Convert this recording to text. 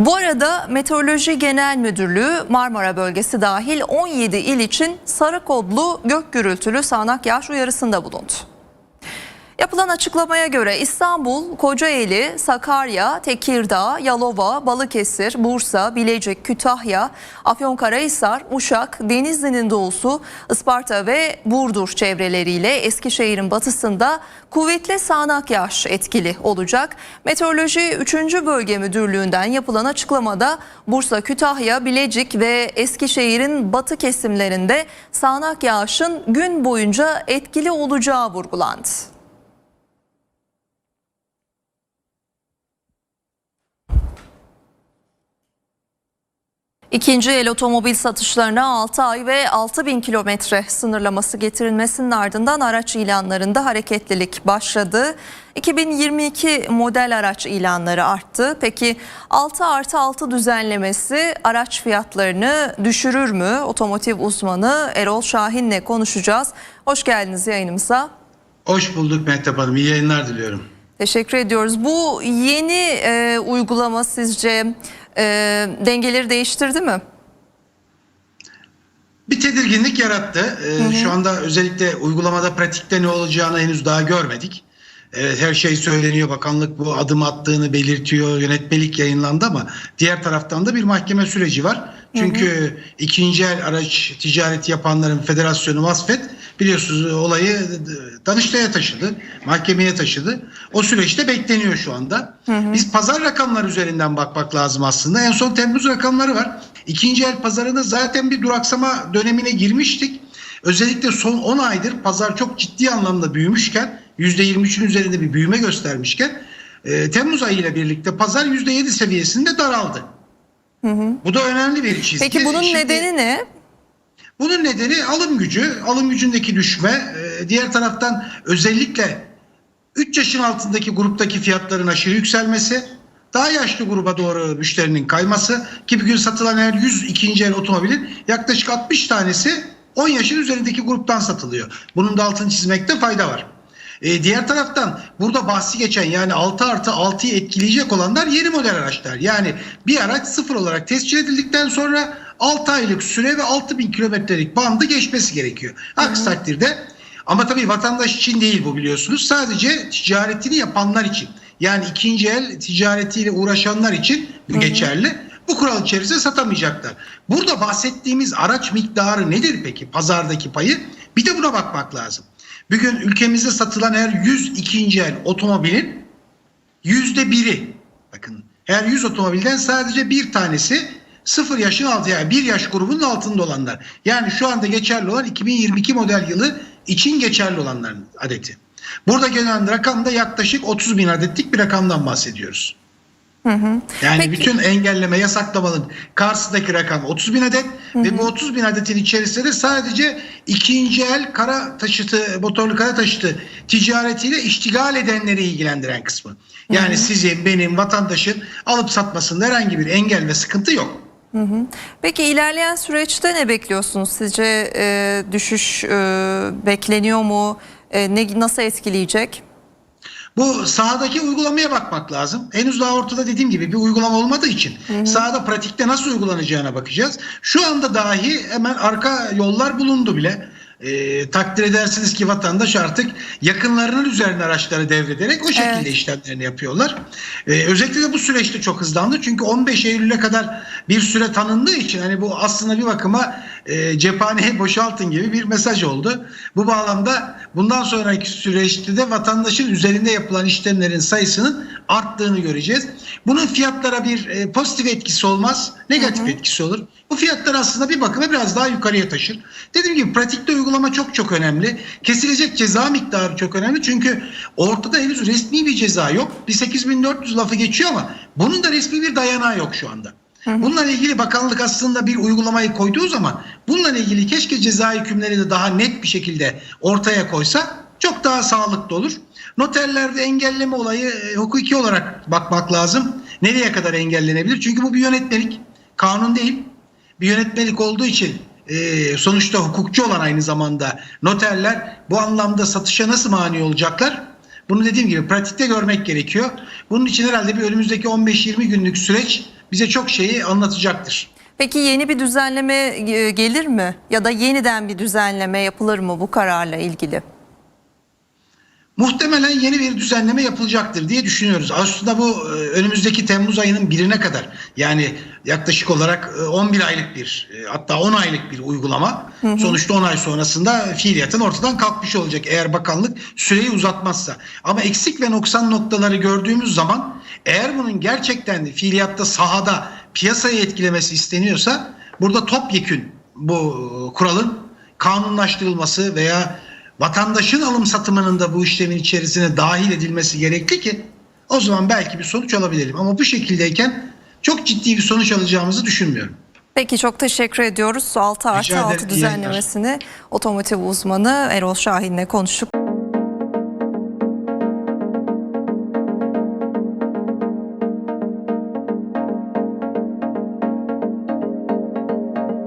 Bu arada Meteoroloji Genel Müdürlüğü Marmara bölgesi dahil 17 il için sarı kodlu gök gürültülü sağanak yağış uyarısında bulundu. Yapılan açıklamaya göre İstanbul, Kocaeli, Sakarya, Tekirdağ, Yalova, Balıkesir, Bursa, Bilecik, Kütahya, Afyonkarahisar, Uşak, Denizli'nin doğusu, Isparta ve Burdur çevreleriyle Eskişehir'in batısında kuvvetli sağanak yağış etkili olacak. Meteoroloji 3. Bölge Müdürlüğü'nden yapılan açıklamada Bursa, Kütahya, Bilecik ve Eskişehir'in batı kesimlerinde sağanak yağışın gün boyunca etkili olacağı vurgulandı. İkinci el otomobil satışlarına 6 ay ve 6 bin kilometre sınırlaması getirilmesinin ardından araç ilanlarında hareketlilik başladı. 2022 model araç ilanları arttı. Peki 6 artı 6 düzenlemesi araç fiyatlarını düşürür mü? Otomotiv uzmanı Erol Şahin'le konuşacağız. Hoş geldiniz yayınımıza. Hoş bulduk Mehtap Hanım. İyi yayınlar diliyorum. Teşekkür ediyoruz. Bu yeni e, uygulama sizce e, dengeleri değiştirdi mi? Bir tedirginlik yarattı. Ee, Şu anda özellikle uygulamada pratikte ne olacağını henüz daha görmedik. Evet, her şey söyleniyor. Bakanlık bu adım attığını belirtiyor. Yönetmelik yayınlandı ama diğer taraftan da bir mahkeme süreci var. Çünkü ikinci el araç ticareti yapanların federasyonu Vasfet biliyorsunuz olayı Danıştay'a taşıdı. Mahkemeye taşıdı. O süreçte bekleniyor şu anda. Biz pazar rakamları üzerinden bakmak lazım aslında. En son Temmuz rakamları var. İkinci el pazarında zaten bir duraksama dönemine girmiştik. Özellikle son 10 aydır pazar çok ciddi anlamda büyümüşken %23'ün üzerinde bir büyüme göstermişken e, Temmuz ayı ile birlikte pazar %7 seviyesinde daraldı. Bu da önemli bir çizgi. Peki bunun Şimdi- nedeni ne? bunun nedeni alım gücü, alım gücündeki düşme. Ee, Diğer taraftan özellikle 3 yaşın altındaki gruptaki fiyatların aşırı yükselmesi, daha yaşlı gruba doğru müşterinin kayması ki bugün satılan her 100 ikinci el otomobilin yaklaşık 60 tanesi 10 yaşın üzerindeki gruptan satılıyor. Bunun da altını çizmekte fayda var. Ee, diğer taraftan burada bahsi geçen yani 6 artı 6'yı etkileyecek olanlar yeni model araçlar. Yani bir araç sıfır olarak tescil edildikten sonra 6 aylık süre ve 6000 kilometrelik bandı geçmesi gerekiyor. Aksi takdirde ama tabii vatandaş için değil bu biliyorsunuz. Sadece ticaretini yapanlar için. Yani ikinci el ticaretiyle uğraşanlar için bu geçerli. Bu kural içerisinde satamayacaklar. Burada bahsettiğimiz araç miktarı nedir peki pazardaki payı? Bir de buna bakmak lazım. Bugün ülkemizde satılan her 100 ikinci el otomobilin yüzde biri bakın her 100 otomobilden sadece bir tanesi 0 yaşın altı yani 1 yaş grubunun altında olanlar. Yani şu anda geçerli olan 2022 model yılı için geçerli olanların adeti. Burada gelen rakam da yaklaşık 30 bin adetlik bir rakamdan bahsediyoruz. Yani Peki. bütün engelleme yasaklamanın karşısındaki rakam 30 bin adet ve bu 30 bin adetin içerisinde de sadece ikinci el kara taşıtı, motorlu kara taşıtı ticaretiyle iştigal edenleri ilgilendiren kısmı. Yani sizin, benim, vatandaşın alıp satmasında herhangi bir engel ve sıkıntı yok. Peki ilerleyen süreçte ne bekliyorsunuz? Sizce e, düşüş e, bekleniyor mu? E, ne nasıl etkileyecek? Bu sahadaki uygulamaya bakmak lazım. Henüz daha ortada dediğim gibi bir uygulama olmadığı için sahada pratikte nasıl uygulanacağına bakacağız. Şu anda dahi hemen arka yollar bulundu bile. Ee, takdir edersiniz ki vatandaş artık yakınlarının üzerine araçları devrederek o şekilde Evet. işlemlerini yapıyorlar. Ee, özellikle de bu süreçte çok hızlandı. Çünkü 15 Eylül'e kadar bir süre tanındığı için hani bu aslında bir bakıma e, cephaneyi boşaltın gibi bir mesaj oldu. Bu bağlamda bundan sonraki süreçte de vatandaşın üzerinde yapılan işlemlerin sayısının arttığını göreceğiz. Bunun fiyatlara bir e, pozitif etkisi olmaz, negatif etkisi olur. Bu fiyatlar aslında bir bakıma biraz daha yukarıya taşır. Dediğim gibi pratikte uygulama çok çok önemli. Kesilecek ceza miktarı çok önemli. Çünkü ortada henüz resmi bir ceza yok. Bir 8400 lafı geçiyor ama bunun da resmi bir dayanağı yok şu anda. Bununla ilgili bakanlık aslında bir uygulamayı koyduğu zaman bununla ilgili keşke ceza hükümleri de daha net bir şekilde ortaya koysa çok daha sağlıklı olur. Noterlerde engelleme olayı e, hukuki olarak bakmak lazım. Nereye kadar engellenebilir? Çünkü bu bir yönetmelik. Kanun değil. Bir yönetmelik olduğu için e, sonuçta hukukçu olan aynı zamanda noterler bu anlamda satışa nasıl mani olacaklar? Bunu dediğim gibi pratikte görmek gerekiyor. Bunun için herhalde bir önümüzdeki 15-20 günlük süreç bize çok şeyi anlatacaktır. Peki yeni bir düzenleme e, gelir mi? Ya da yeniden bir düzenleme yapılır mı bu kararla ilgili? Muhtemelen yeni bir düzenleme yapılacaktır diye düşünüyoruz. Aslında bu e, önümüzdeki Temmuz ayının birine kadar yani yaklaşık olarak e, 11 aylık bir e, hatta 10 aylık bir uygulama. Sonuçta 10 ay sonrasında fiiliyatın ortadan kalkmış olacak eğer bakanlık süreyi uzatmazsa. Ama eksik ve noksan noktaları gördüğümüz zaman eğer bunun gerçekten fiiliyatta sahada piyasayı etkilemesi isteniyorsa burada topyekün bu e, kuralın kanunlaştırılması veya vatandaşın alım satımının da bu işlemin içerisine dahil edilmesi gerekli ki o zaman belki bir sonuç alabilirim. Ama bu şekildeyken çok ciddi bir sonuç alacağımızı düşünmüyorum. Peki çok teşekkür ediyoruz. 6 artı ederim, 6 iyi yayınlar. düzenlemesini otomotiv uzmanı Erol Şahin'le konuştuk.